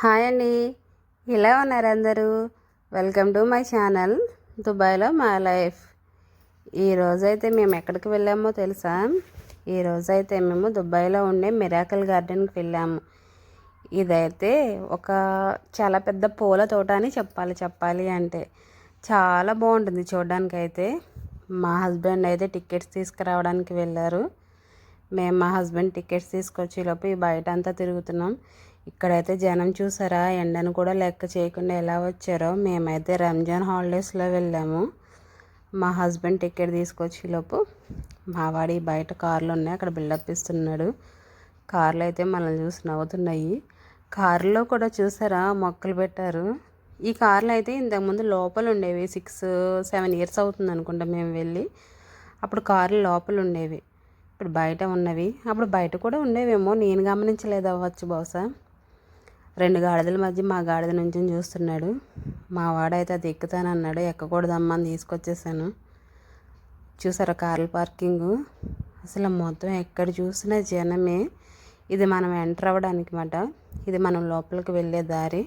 Hi అండి. ఎలా ఉన్నారు అందరూ? వెల్కమ్ టు మై ఛానల్ దుబాయ్లో మా లైఫ్ ఈరోజైతే మేము ఎక్కడికి వెళ్ళామో తెలుసా? ఈరోజైతే మేము దుబాయ్లో ఉండే మిరాకల్ గార్డెన్కి వెళ్ళాము. ఇదైతే ఒక చాలా పెద్ద పూల తోట అని చెప్పాలి చెప్పాలి అంటే చాలా బాగుంటుంది చూడడానికైతే. అయితే మా హస్బెండ్ అయితే టికెట్స్ తీసుకురావడానికి వెళ్ళారు. మేము మా హస్బెండ్ టికెట్స్ తీసుకొచ్చి లోపు ఈ బయట అంతా తిరుగుతున్నాం. ఇక్కడైతే జనం చూసారా? ఎండను కూడా లెక్క చేయకుండా ఎలా వచ్చారో? మేమైతే రంజాన్ హాలిడేస్లో వెళ్ళాము. మా హస్బెండ్ టికెట్ తీసుకొచ్చి లోపు బయట కార్లు ఉన్నాయి. అక్కడ బిల్డప్ ఇస్తున్నాడు. కార్లు అయితే మనల్ని చూసి నవ్వుతున్నాయి. కారులో కూడా చూసారా? మొక్కలు పెట్టారు. ఈ కార్లు అయితే ఇంతకుముందు లోపల ఉండేవి. సిక్స్ సెవెన్ ఇయర్స్ అవుతుంది అనుకుంటా మేము వెళ్ళి. అప్పుడు కార్లు లోపల ఉండేవి. ఇప్పుడు బయట ఉన్నవి. అప్పుడు బయట కూడా ఉండేవేమో. నేను గమనించలేదు అవ్వచ్చు బహుశా. రెండు గాడిదల మధ్య మా గాడిద నుంచి చూస్తున్నాడు. మా వాడైతే అది ఎక్కుతానన్నాడు ఎక్కకూడదమ్మా అని తీసుకొచ్చేసాను. చూసారా కార్ల పార్కింగ్? అసలు మొత్తం ఎక్కడ చూసినా జనమే. ఇది మనం ఎంటర్ అవ్వడానికి మాట. ఇది మనం లోపలికి వెళ్ళే దారి.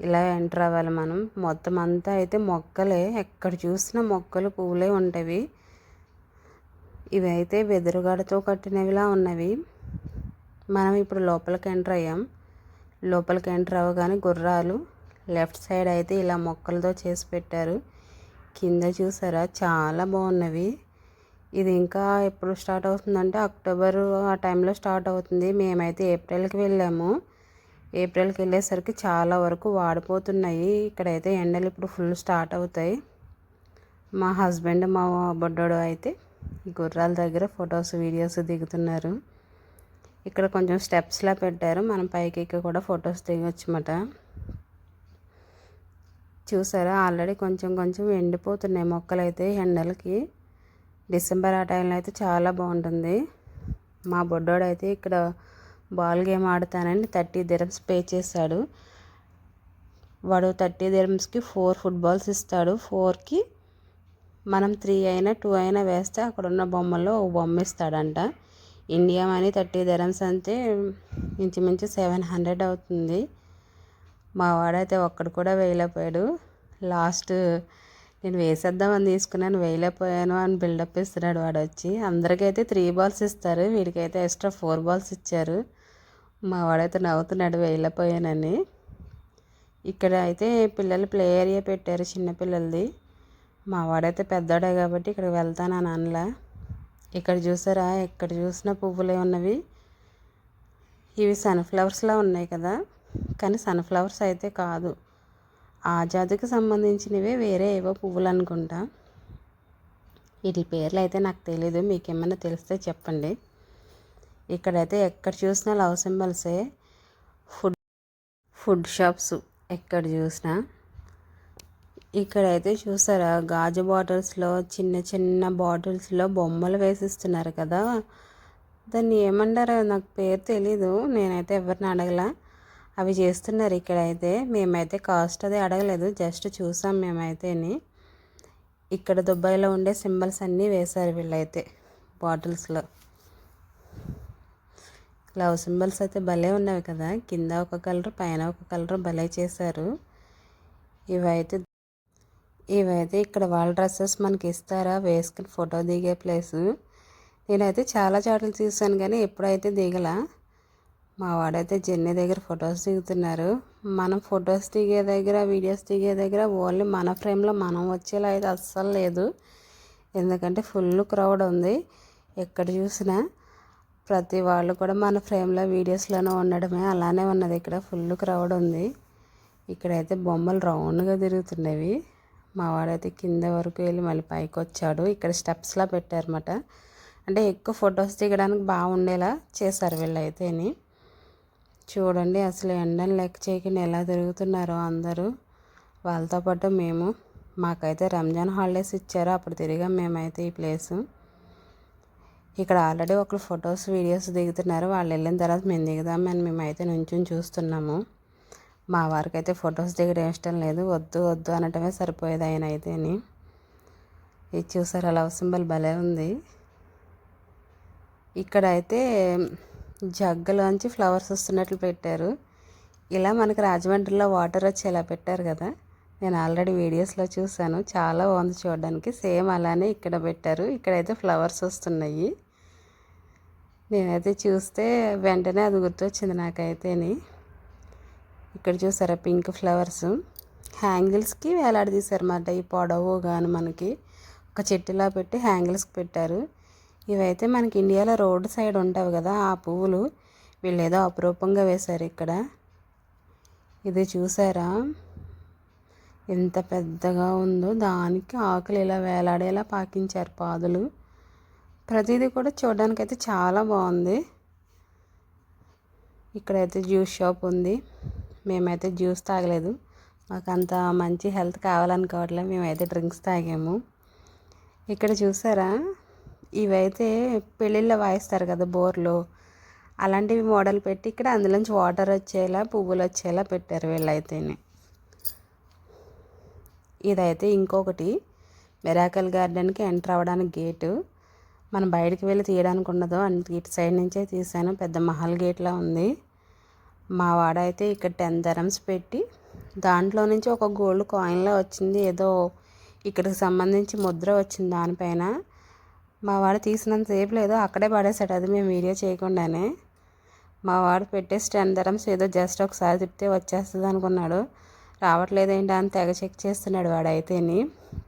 ఇలా ఎంటర్ అవ్వాలి మనం. మొత్తం అంతా అయితే మొక్కలే. ఎక్కడ చూసినా మొక్కలు పువ్వులే ఉంటాయి ఇవి అయితే వెదురుగాడతో కట్టినవిలా ఉన్నవి. మనం ఇప్పుడు లోపలికి ఎంటర్ అయ్యాం. లోపలికి ఎంటర్ అవ్వగానే గుర్రాలు లెఫ్ట్ సైడ్ అయితే ఇలా మొక్కలతో చేసి పెట్టారు. కింద చూసారా? చాలా బాగున్నవి. ఇది ఇంకా ఎప్పుడు స్టార్ట్ అవుతుందంటే అక్టోబర్ ఆ టైంలో స్టార్ట్ అవుతుంది. మేమైతే ఏప్రిల్కి వెళ్ళాము. ఏప్రిల్కి వెళ్ళేసరికి చాలా వరకు వాడిపోతున్నాయి. ఇక్కడైతే ఎండలు ఇప్పుడు ఫుల్ స్టార్ట్ అవుతాయి. మా హస్బెండ్ మా బొడ్డోడు అయితే గుర్రాల దగ్గర ఫొటోస్ వీడియోస్ దిగుతున్నారు. ఇక్కడ కొంచెం స్టెప్స్లా పెట్టారు. మనం పైకి ఎక్కి కూడా ఫొటోస్ దిగొచ్చమాట చూసారా? ఆల్రెడీ కొంచెం కొంచెం ఎండిపోతున్నాయి మొక్కలు అయితే ఎండలకి. డిసెంబర్ ఆ టైంలో అయితే చాలా బాగుంటుంది. మా బొడ్డోడు అయితే ఇక్కడ బాల్ గేమ్ ఆడతానని థర్టీ దిరమ్స్ పే చేశాడు. వాడు థర్టీ దిరమ్స్కి ఫోర్ ఫుట్బాల్స్ ఇస్తాడు. ఫోర్కి మనం త్రీ అయినా టూ అయినా వేస్తే అక్కడ ఉన్న బొమ్మల్లో ఒక బొమ్మ ఇస్తాడంట. ఇండియా మనీ థర్టీ ధరమ్స్ అంటే ఇంచుమించు సెవెన్ హండ్రెడ్ అవుతుంది. మా వాడైతే ఒక్కడు కూడా వేయలేకపోయాడు. లాస్ట్ నేను వేసేద్దామని తీసుకున్నాను వేయలేకపోయాను అని బిల్డప్ ఇస్తున్నాడు వాడు వచ్చి అందరికైతే త్రీ బాల్స్ ఇస్తారు వీడికైతే ఎక్స్ట్రా ఫోర్ బాల్స్ ఇచ్చారు. మా వాడైతే నవ్వుతున్నాడు వేయలేకపోయానని. ఇక్కడ అయితే పిల్లలు ప్లే ఏరియా పెట్టారు చిన్నపిల్లలది మా వాడైతే పెద్దోడే కాబట్టి ఇక్కడికి వెళ్తానని అనలా. ఇక్కడ చూసారా? ఎక్కడ చూసిన పువ్వులే ఉన్నవి. ఇవి సన్ఫ్లవర్స్లా ఉన్నాయి కదా? కానీ సన్ఫ్లవర్స్ అయితే కాదు. ఆ జాతికి సంబంధించినవే వేరే ఏవో పువ్వులు అనుకుంటా. వీటి పేర్లు అయితే నాకు తెలీదు. మీకు ఏమైనా తెలిస్తే చెప్పండి. ఇక్కడైతే ఎక్కడ చూసినా లవ్ సింబల్సే. ఫుడ్ ఫుడ్ షాప్స్ ఎక్కడ చూసినా. ఇక్కడైతే చూసారా గాజు బాటిల్స్లో చిన్న చిన్న బాటిల్స్లో బొమ్మలు వేసిస్తున్నారు కదా. దాన్ని ఏమంటారో నాకు పేరు తెలీదు. నేనైతే ఎవరిని అడగల. అవి చేస్తున్నారు ఇక్కడైతే. మేమైతే కాస్ట్ అది అడగలేదు. జస్ట్ చూసాం మేమైతేని. ఇక్కడ దుబాయ్లో ఉండే సింబల్స్ అన్నీ వేశారు వీళ్ళైతే బాటిల్స్లో. లవ్ సింబల్స్ అయితే భలే ఉన్నవి కదా. కింద ఒక కలర్ పైన ఒక కలర్ భలే చేశారు. ఇవైతే ఇవైతే ఇక్కడ వాళ్ళ డ్రెస్సెస్ మనకి ఇస్తారా? వేసుకుని ఫోటో దిగే ప్లేసు. నేనైతే చాలా చోట్ల చూశాను కానీ ఎప్పుడైతే దిగల మా వాడైతే జెన్నీ దగ్గర ఫొటోస్ దిగుతున్నారు. మనం ఫొటోస్ దిగే దగ్గర వీడియోస్ దిగే దగ్గర ఓన్లీ మన ఫ్రేమ్లో మనం వచ్చేలా అయితే అస్సలు లేదు. ఎందుకంటే ఫుల్ క్రౌడ్ ఉంది. ఎక్కడ చూసినా ప్రతి వాళ్ళు కూడా మన ఫ్రేమ్లో వీడియోస్లోనే ఉండడమే. అలానే ఉన్నది. ఇక్కడ ఫుల్ క్రౌడ్ ఉంది. ఇక్కడైతే బొమ్మలు రౌండ్గా తిరుగుతున్నవి. మా వాడైతే కింద వరకు వెళ్ళి మళ్ళీ పైకి వచ్చాడు ఇక్కడ స్టెప్స్లా పెట్టారన్నమాట. అంటే ఎక్కువ ఫొటోస్ దిగడానికి బాగుండేలా చేశారు వీళ్ళైతేని. చూడండి అసలు ఎండని లెక్క చేయకుండా ఎలా తిరుగుతున్నారో అందరూ. వాళ్ళతో పాటు మేము మాకైతే రంజాన్ హాలిడేస్ ఇచ్చారు. అప్పుడు తిరిగాం మేమైతే ఈ ప్లేసు. ఇక్కడ ఆల్రెడీ ఒకరు ఫొటోస్ వీడియోస్ దిగుతున్నారు. వాళ్ళు వెళ్ళిన తర్వాత మేము దిగుదామని మేమైతే నుంచి చూస్తున్నాము. మా వారికి అయితే ఫొటోస్ దిగడం ఇష్టం లేదు. వద్దు వద్దు అనటమే సరిపోయేది ఆయన అయితేని ఇది చూసారు లవ్ సింబల్ భలే ఉంది. ఇక్కడ అయితే జగ్గలోంచి ఫ్లవర్స్ వస్తున్నట్లు పెట్టారు. ఇలా మనకు రాజమండ్రిలో వాటర్ వచ్చి ఇలా పెట్టారు కదా. నేను ఆల్రెడీ వీడియోస్లో చూశాను. చాలా బాగుంది చూడడానికి. సేమ్ అలానే ఇక్కడ పెట్టారు. ఇక్కడైతే ఫ్లవర్స్ వస్తున్నాయి. నేనైతే చూస్తే వెంటనే అది గుర్తొచ్చింది నాకైతేని. ఇక్కడ చూసారా పింక్ ఫ్లవర్స్. హ్యాంగిల్స్కి వేలాడదీశారన్నమాట ఈ పొడవు కానీ మనకి ఒక చెట్టులా పెట్టి హ్యాంగిల్స్కి పెట్టారు. ఇవైతే మనకి ఇండియాలో రోడ్ సైడ్ ఉంటావు కదా ఆ పువ్వులు వీళ్ళు ఏదో అపురూపంగా వేశారు ఇక్కడ. ఇది చూసారా? ఎంత పెద్దగా ఉందో దానికి ఆకులు ఇలా వేలాడేలా పాకించారు పాదులు. ప్రతిదీ కూడా చూడడానికైతే చాలా బాగుంది. ఇక్కడైతే జ్యూస్ షాప్ ఉంది. మేమైతే జ్యూస్ తాగలేదు. మాకు అంత మంచి హెల్త్ కావాలనుకోవట్లే మేమైతే డ్రింక్స్ తాగాము. ఇక్కడ చూసారా? ఇవైతే పెళ్ళిళ్ళ వాయిస్తారు కదా బోర్లు. అలాంటివి మోడల్ పెట్టి ఇక్కడ అందులోంచి వాటర్ వచ్చేలా పువ్వులు వచ్చేలా పెట్టారు వీళ్ళైతేనే. ఇదైతే ఇంకొకటి. మెరాకల్ గార్డెన్కి ఎంటర్ అవ్వడానికి గేటు. మనం బయటికి వెళ్ళి తీయడానికి ఉండదు అంటే ఇటు సైడ్ నుంచే తీసాను. పెద్ద మహల్ గేట్లా ఉంది. మా వాడైతే ఇక్కడ టెన్ ధరమ్స్ పెట్టి దాంట్లో నుంచి ఒక గోల్డ్ కాయిన్లో వచ్చింది. ఏదో ఇక్కడికి సంబంధించి ముద్ర వచ్చింది దానిపైన. మా వాడు తీసినంతసేపు లేదో అక్కడే పడేసాడు అది మేము వీడియో చేయకుండానే. మా వాడు పెట్టేసి టెన్ ధరమ్స్ ఏదో జస్ట్ ఒకసారి తిప్పితే వచ్చేస్తుంది అనుకున్నాడు. రావట్లేదు ఏంటి అని తెగ చెక్ చేస్తున్నాడు వాడైతేని.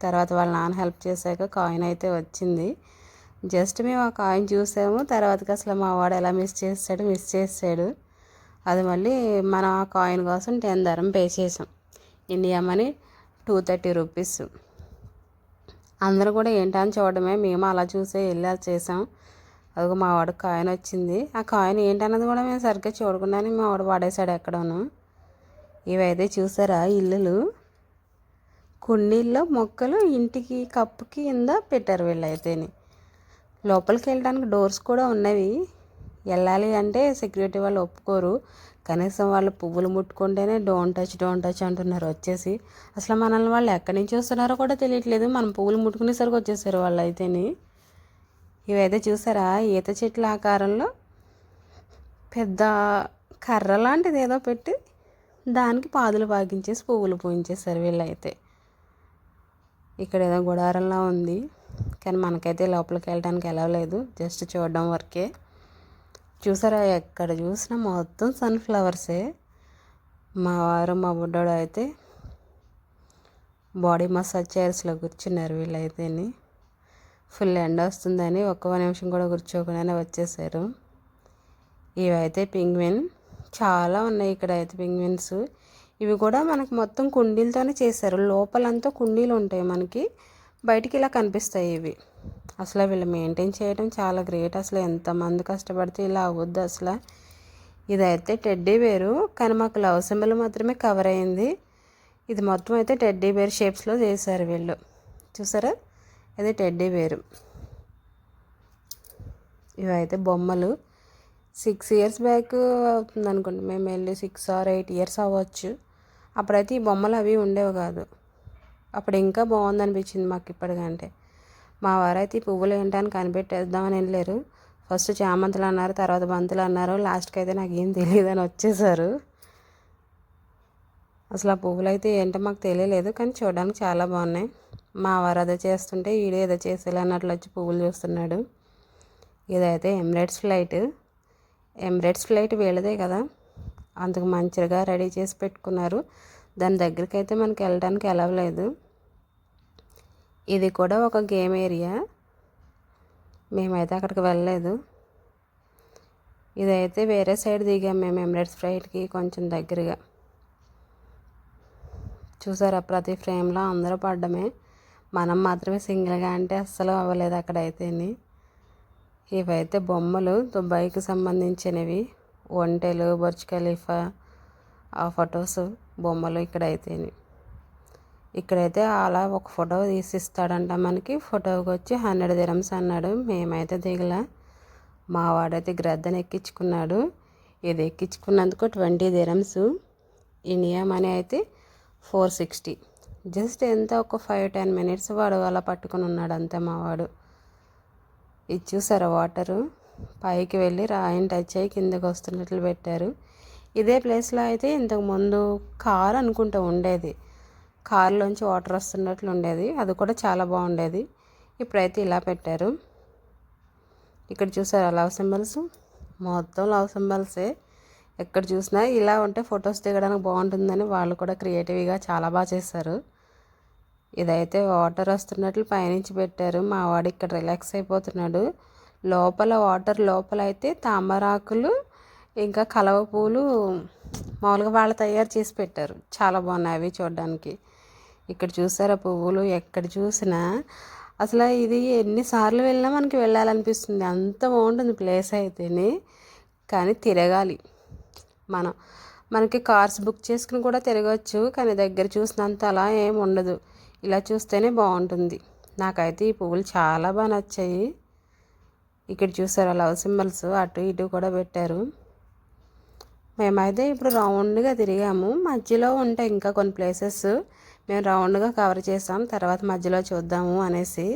తర్వాత వాళ్ళ నాన్న హెల్ప్ చేశాక కాయిన్ అయితే వచ్చింది. జస్ట్ మేము ఆ కాయిన్ చూసాము. తర్వాతకి అసలు మా వాడు ఎలా మిస్ చేస్తాడు మిస్ చేస్తాడు. అది మళ్ళీ మనం ఆ కాయిన్ కోసం టెన్ ధరం పే చేసాం. India money two thirty rupees. అందరూ కూడా ఏంటని చూడడమే మేము అలా చూసే వెళ్ళి చేసాం. అదిగో మా వాడు కాయిన్ వచ్చింది. ఆ కాయిన్ ఏంటన్నది కూడా మేము సరిగ్గా చూడకుండానే మా వాడు వాడేశాడు ఎక్కడోను. ఇవైతే చూసారా ఇల్లులు? కుండీల్లో మొక్కలు ఇంటికి కప్పుకి కింద పెట్టారు వీళ్ళైతేని. లోపలికి వెళ్ళడానికి డోర్స్ కూడా ఉన్నవి. వెళ్ళాలి అంటే సెక్యూరిటీ వాళ్ళు ఒప్పుకోరు. కనీసం వాళ్ళు పువ్వులు ముట్టుకుంటేనే డోంట్ టచ్ డోంట్ టచ్ అంటున్నారు వచ్చేసి. అసలు మనల్ని వాళ్ళు ఎక్కడి నుంచి వస్తున్నారో కూడా తెలియట్లేదు. మనం పువ్వులు ముట్టుకునేసరికి వచ్చేసారు వాళ్ళు అయితేని. ఇవైతే చూసారా? ఈత చెట్ల ఆకారంలో పెద్ద కర్ర లాంటిది ఏదో పెట్టి దానికి పాదులు పాగించేసి పువ్వులు పూయించేసారు వీళ్ళైతే. ఇక్కడ ఏదో గుడారంలా ఉంది. కానీ మనకైతే లోపలికి వెళ్ళడానికి వెళ్ళలేదు జస్ట్ చూడడం వరకే. చూసారా ఎక్కడ చూసినా మొత్తం సన్ఫ్లవర్సే. మా వారు మా బుడ్డోడు అయితే బాడీ మసాజ్ చైర్స్లో కూర్చున్నారు వీళ్ళైతేని. ఫుల్ ఎండ వస్తుందని ఒక్క నిమిషం కూడా కూర్చోకుండానే వచ్చేసారు. ఇవైతే పింగ్విన్. చాలా ఉన్నాయి ఇక్కడ అయితే పింగ్విన్స్. ఇవి కూడా మనకు మొత్తం కుండీలతోనే చేశారు. లోపలంతా కుండీలు ఉంటాయి మనకి. బయటికి ఇలా కనిపిస్తాయి ఇవి. అసలు వీళ్ళు మెయింటైన్ చేయడం చాలా గ్రేట్ అసలు. ఎంతమంది కష్టపడితే ఇలా అవ్వద్దు అసలు. ఇదైతే టెడ్డీ బేరు కానీ మాకు లవ్ సింబల్ మాత్రమే కవర్ అయింది. ఇది మొత్తం అయితే టెడ్డీ బేర్ షేప్స్లో చేశారు వీళ్ళు. చూసారా? ఇది టెడ్డీ బేరు. ఇవైతే బొమ్మలు. సిక్స్ ఇయర్స్ బ్యాక్ అవుతుంది అనుకోండి. మేము వెళ్ళి సిక్స్ ఆర్ ఎయిట్ ఇయర్స్ అవ్వచ్చు. అప్పుడైతే ఈ బొమ్మలు అవి ఉండేవి కాదు. అప్పుడు ఇంకా బాగుంది అనిపించింది మాకు ఇప్పటికంటే. మా వారైతే ఈ పువ్వులు ఏంటని కనిపెట్టేద్దామని వెళ్ళారు. ఫస్ట్ చామంతులు అన్నారు తర్వాత బంతులు అన్నారు. లాస్ట్కి అయితే నాకు ఏం తెలియదు అని వచ్చేసారు. అసలు ఆ పువ్వులు అయితే ఏంటో మాకు తెలియలేదు కానీ చూడడానికి చాలా బాగున్నాయి. మా వారు అదే చేస్తుంటే ఈడే ఏదో చేసేలా అన్నట్లు వచ్చి పువ్వులు చూస్తున్నాడు. ఇదైతే ఎమిరేట్స్ ఫ్లైట్ ఎమిరేట్స్ ఫ్లైట్ వీళ్ళదే కదా. అందుకు మంచిగా రెడీ చేసి పెట్టుకున్నారు. దాని దగ్గరికి అయితే మనకి వెళ్ళడానికి ఎలవలేదు ఇది కూడా ఒక గేమ్ ఏరియా. మేమైతే అక్కడికి వెళ్ళలేదు. ఇదైతే వేరే సైడ్ దిగాం మేము ఎమిరేట్స్ ఫ్రైట్కి కొంచెం దగ్గరగా. చూసారా ప్రతి ఫ్రేమ్లో అందరూ పడ్డమే. మనం మాత్రమే సింగిల్గా అంటే అస్సలు అవ్వలేదు అక్కడైతేని. ఇవైతే బొమ్మలు దుబాయ్కి సంబంధించినవి. ఒంటెలు బొర్చ్ ఖలీఫా ఆ ఫొటోస్ బొమ్మలు ఇక్కడైతేని. ఇక్కడైతే అలా ఒక ఫోటో తీసిస్తాడంట మనకి. ఫోటోకి వచ్చి హండ్రెడ్ దిరమ్స్ అన్నాడు. మేమైతే దిగల. మా వాడైతే గ్రద్దని ఎక్కించుకున్నాడు. ఇది ఎక్కించుకున్నందుకు ట్వంటీ దిరమ్స్. ఇండియా మనీ అయితే ఫోర్ సిక్స్టీ. జస్ట్ ఎంత ఒక ఫైవ్ టెన్ మినిట్స్ వాడు అలా పట్టుకుని ఉన్నాడు అంతే మావాడు ఇది చూసారా వాటరు? పైకి వెళ్ళి రాయిని టచ్ అయ్యి కిందకి వస్తున్నట్లు పెట్టారు. ఇదే ప్లేస్లో అయితే ఇంతకు ముందు కార్ అనుకుంటూ ఉండేది. కారులోంచి వాటర్ వస్తున్నట్లు ఉండేది. అది కూడా చాలా బాగుండేది. ఇప్పుడైతే ఇలా పెట్టారు. ఇక్కడ చూసారా లవ్ సింబల్స్? మొత్తం లవ్ సింబల్సే. ఎక్కడ చూసినా ఇలా ఉంటే ఫొటోస్ దిగడానికి బాగుంటుందని వాళ్ళు కూడా క్రియేటివ్గా చాలా బాగా చేశారు. ఇదైతే వాటర్ వస్తున్నట్లు పైనుంచి పెట్టారు. మా వాడు ఇక్కడ రిలాక్స్ అయిపోతున్నాడు. లోపల వాటర్ లోపల అయితే తామరాకులు ఇంకా కలవ పూలు మామూలుగా వాళ్ళు తయారు చేసి పెట్టారు. చాలా బాగున్నాయి అవి చూడడానికి. ఇక్కడ చూసారా పువ్వులు ఎక్కడ చూసినా. అసలు ఇది ఎన్నిసార్లు వెళ్ళినా మనకి వెళ్ళాలనిపిస్తుంది. అంత బాగుంటుంది ప్లేస్ అయితేనే కానీ తిరగాలి. మనం మనకి కార్స్ బుక్ చేసుకుని కూడా తిరగవచ్చు కానీ దగ్గర చూసినంత అలా ఏం ఉండదు. ఇలా చూస్తేనే బాగుంటుంది. నాకైతే ఈ పువ్వులు చాలా బాగా నచ్చాయి. ఇక్కడ చూసారా లవ్ సింబల్స్ అటు ఇటు కూడా పెట్టారు. మేమైతే ఇప్పుడు రౌండ్గా తిరిగాము. మధ్యలో ఉంటాయి ఇంకా కొన్ని ప్లేసెస్. మేము రౌండ్గా కవర్ చేసాం. తర్వాత మధ్యలో చూద్దాము అనేసి.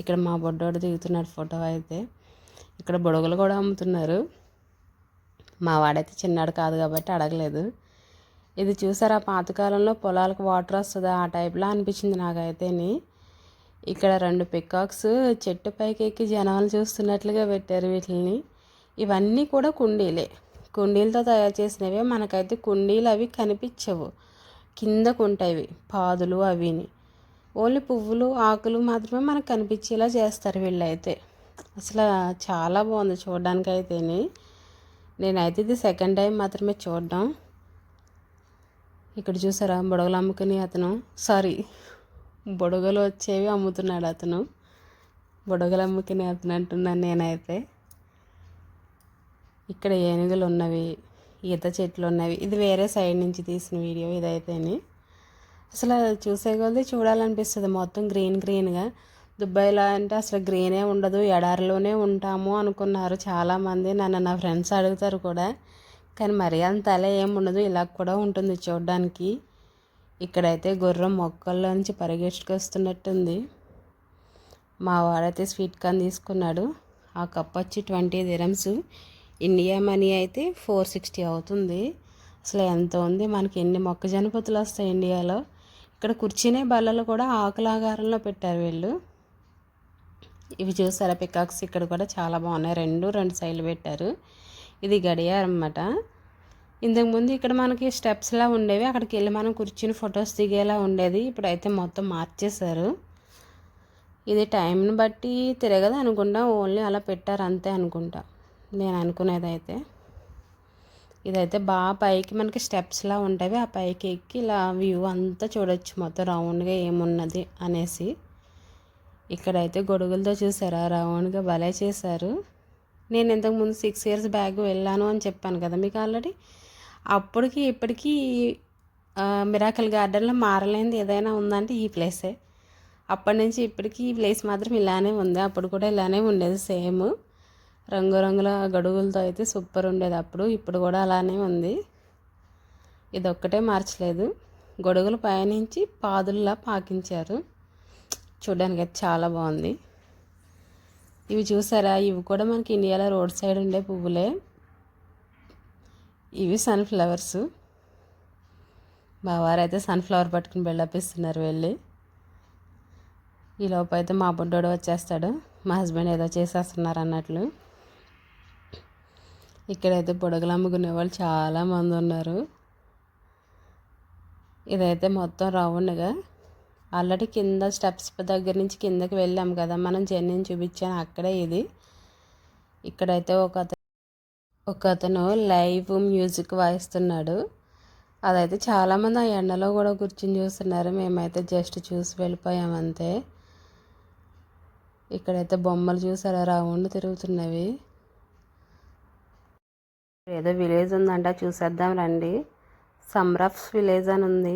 ఇక్కడ మా బొడ్డోడు దిగుతున్నాడు ఫోటో అయితే. ఇక్కడ బుడగలు కూడా అమ్ముతున్నారు. మా వాడైతే చిన్నాడు కాదు కాబట్టి అడగలేదు. ఇది చూసారా? పాతకాలంలో పొలాలకు వాటర్ వస్తుంది? ఆ టైప్లో అనిపించింది నాకైతేని. ఇక్కడ రెండు పికాక్స్ చెట్టు పైకి ఎక్కి జనాలు చూస్తున్నట్లుగా పెట్టారు వీటిని ఇవన్నీ కూడా కుండీలే. కుండీలతో తయారు చేసినవే మనకైతే కుండీలు అవి కనిపించవు. కిందకు ఉంటాయి పాదులు అవిని. ఓన్లీ పువ్వులు ఆకులు మాత్రమే మనకు కనిపించేలా చేస్తారు వీళ్ళైతే. అసలు చాలా బాగుంది చూడడానికి నేనైతే ఇది సెకండ్ టైం మాత్రమే చూడడం. ఇక్కడ చూసారా బుడగలు అమ్ముకుని అతను. సారీ బుడగలు వచ్చేవి అమ్ముతున్నాడు అతను. బుడగలు అమ్ముకుని అతను అంటున్నాను నేనైతే. ఇక్కడ ఏనుగులు ఉన్నవి? ఈత చెట్లు ఉన్నవి? ఇది వేరే సైడ్ నుంచి తీసిన వీడియో ఇదైతేనే. అసలు చూసే కొద్దీ చూడాలనిపిస్తుంది. మొత్తం గ్రీన్ గ్రీన్గా దుబాయ్లో అంటే అసలు గ్రీనే ఉండదు. ఎడారిలోనే ఉంటాము అనుకున్నారు చాలామంది. నన్ను నా ఫ్రెండ్స్ అడుగుతారు కూడా. కానీ మరి అంత అలా ఏముండదు ఇలా కూడా ఉంటుంది చూడడానికి. ఇక్కడైతే గుర్రం మొక్కల్లోంచి పరిగెట్టుకొస్తున్నట్టుంది. మా వాడైతే స్వీట్ కార్న్ తీసుకున్నాడు. ఆ కప్ వచ్చి ట్వంటీ దిరమ్స్ ఇండియా మనీ అయితే ఫోర్ సిక్స్టీ అవుతుంది. అసలు ఎంత ఉంది? మనకి ఎన్ని మొక్కజొన్న పొత్తులు వస్తాయి ఇండియాలో? ఇక్కడ కూర్చునే బల్లలు కూడా ఆకులాగారంలో పెట్టారు వీళ్ళు. ఇవి చూసారా? పికాక్స్ ఇక్కడ కూడా చాలా బాగున్నాయి. రెండు రెండు సైడ్లు పెట్టారు. ఇది గడియారం అన్నమాట. ఇంతకుముందు ఇక్కడ మనకి స్టెప్స్లా ఉండేవి. అక్కడికి వెళ్ళి మనం కూర్చుని ఫొటోస్ దిగేలా ఉండేది. ఇప్పుడైతే మొత్తం మార్చేశారు. ఇది టైంని బట్టి తిరగదు అనుకుంటా. ఓన్లీ అలా పెట్టారు అంతే అనుకుంటా. నేను అనుకునేదైతే. అయితే ఇదైతే బాగా పైకి మనకి స్టెప్స్లా ఉంటాయి. ఆ పైకి ఎక్కి ఇలా వ్యూ అంతా చూడొచ్చు. మొత్తం రౌండ్గా ఏమున్నది అనేసి. ఇక్కడైతే గొడుగులతో చూసారా? రౌండ్గా భలే చేశారు. నేను ఇంతకుముందు సిక్స్ ఇయర్స్ బ్యాగ్ వెళ్ళాను అని చెప్పాను కదా మీకు ఆల్రెడీ అప్పటికి ఇప్పటికీ మిరాకల్ గార్డెన్లో మారలేనిది ఏదైనా ఉందంటే ఈ ప్లేసే అప్పటి నుంచి ఇప్పటికీ ఈ ప్లేస్ మాత్రం ఇలానే ఉంది. అప్పుడు కూడా ఇలానే ఉండేది సేమ్ రంగురంగుల గడుగులతో అయితే సూపర్ ఉండేది అప్పుడు. ఇప్పుడు కూడా అలానే ఉంది. ఇది ఒక్కటే మార్చలేదు. గొడుగులు పయనించి పాదుల్లా పాకించారు. చూడడానికి అయితే చాలా బాగుంది. ఇవి చూసారా? ఇవి కూడా మనకి ఇండియాలో రోడ్ సైడ్ ఉండే పువ్వులే. ఇవి సన్ఫ్లవర్స్. బావారు అయితే సన్ఫ్లవర్ పట్టుకుని బెళ్ళపిస్తున్నారు వెళ్ళి. ఈ లోపు అయితే మా బుడ్డోడు వచ్చేస్తాడు. మా హస్బెండ్ ఏదో చేసేస్తున్నారు అన్నట్లు. ఇక్కడైతే పొడగలు అమ్ముకునే వాళ్ళు చాలామంది ఉన్నారు. ఇదైతే మొత్తం రౌండ్గా. ఆల్రెడీ కింద స్టెప్స్ దగ్గర నుంచి కిందకి వెళ్ళాం కదా మనం జర్నీని చూపించాను అక్కడే ఇది. ఇక్కడైతే ఒక అతను ఒక అతను లైవ్ మ్యూజిక్ వాయిస్తున్నాడు. అదైతే చాలామంది ఆ ఎండలో కూడా కూర్చుని చూస్తున్నారు. మేమైతే జస్ట్ చూసి వెళ్ళిపోయాం అంతే. ఇక్కడైతే బొమ్మలు చూసారా? రౌండ్ తిరుగుతున్నవి. ఏదో విలేజ్ ఉందంట చూసేద్దాం రండి. సమ్రఫ్స్ విలేజ్ అని ఉంది.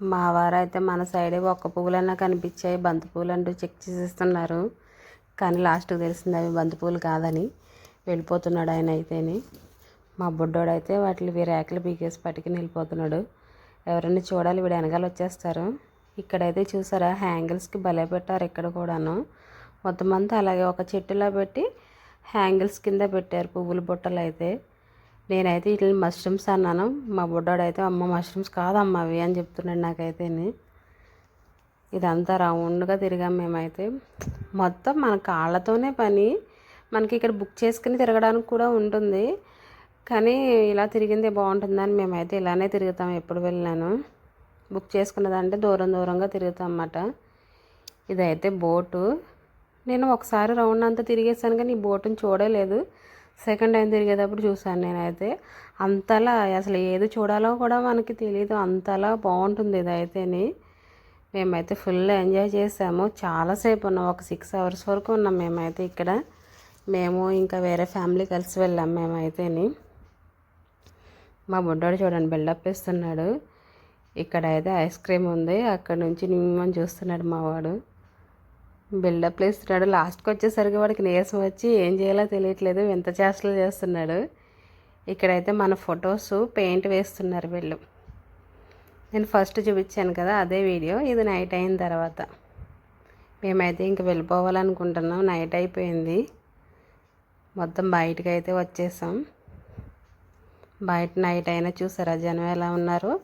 మా వారైతే మన సైడే ఒక్క పువ్వులన్నా కనిపించాయి. బంతి పువ్వులు అంటూ చెక్ చేసేస్తున్నారు. కానీ లాస్ట్కి తెలిసింది అవి బంతి పువ్వులు కాదని వెళ్ళిపోతున్నాడు ఆయన అయితేని. మా బుడ్డోడైతే వాటిని రేకలు పీకేసి పట్టుకుని వెళ్ళిపోతున్నాడు. ఎవరైనా చూడాలి వీడు వెనకాల వచ్చేస్తారు. ఇక్కడైతే చూసారా హ్యాంగిల్స్కి భలే పెట్టారు ఇక్కడ కూడాను. మొత్తం అంతా అలాగే ఒక చెట్టులా పెట్టి హ్యాంగిల్స్ కింద పెట్టారు పువ్వుల బుట్టలు అయితే. నేనైతే ఇట్లా మష్రూమ్స్ అన్నాను. మా బుడ్డాడైతే అమ్మ మష్రూమ్స్ కాదమ్మ అవి అని చెప్తున్నాడు నాకైతే ఇదంతా రౌండ్గా తిరిగాం మేమైతే. మొత్తం మన కాళ్ళతోనే పని. మనకి ఇక్కడ బుక్ చేసుకుని తిరగడానికి కూడా ఉంటుంది. కానీ ఇలా తిరిగిందే బాగుంటుందని మేమైతే ఇలానే తిరుగుతాం. ఎప్పుడు వెళ్ళాను బుక్ చేసుకున్నదంటే దూరం దూరంగా తిరుగుతాం అన్నమాట ఇదైతే బోటు. నేను ఒకసారి రౌండ్ అంతా తిరిగేసాను కానీ ఈ బోటుని చూడలేదు. సెకండ్ టైం తిరిగేటప్పుడు చూసాను నేనైతే. అంతలా అసలు ఏది చూడాలో కూడా మనకి తెలియదు అంతలా బాగుంటుంది ఇదైతేని. మేమైతే ఫుల్ ఎంజాయ్ చేసాము. చాలాసేపు ఉన్నాం. ఒక సిక్స్ అవర్స్ వరకు ఉన్నాం మేమైతే ఇక్కడ. మేము ఇంకా వేరే ఫ్యామిలీ కలిసి వెళ్ళాం మేమైతేని. మా బుడ్డాడు చూడండి బిల్డప్ ఇస్తున్నాడు ఇక్కడ అయితే ఐస్ క్రీమ్ ఉంది. అక్కడ నుంచి నిమ్మని చూస్తున్నాడు మా వాడు. బిల్డప్ ఇస్తున్నాడు లాస్ట్కి వచ్చేసరికి వాడికి నీరసం వచ్చి ఏం చేయాలో తెలియట్లేదు. వింత చేష్టలు చేస్తున్నాడు. ఇక్కడైతే మన ఫొటోస్ పెయింట్ వేస్తున్నారు వీళ్ళు. నేను ఫస్ట్ చూపించాను కదా అదే వీడియో. ఇది నైట్ అయిన తర్వాత. మేమైతే ఇంక వెళ్ళిపోవాలనుకుంటున్నాం. నైట్ అయిపోయింది. మొత్తం బయటకు అయితే వచ్చేసాం. బయట నైట్ అయినా చూసారా? జనం ఎలా ఉన్నారు?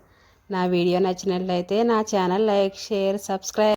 నా వీడియో నచ్చినట్లయితే నా ఛానల్ లైక్ షేర్ సబ్స్క్రైబ్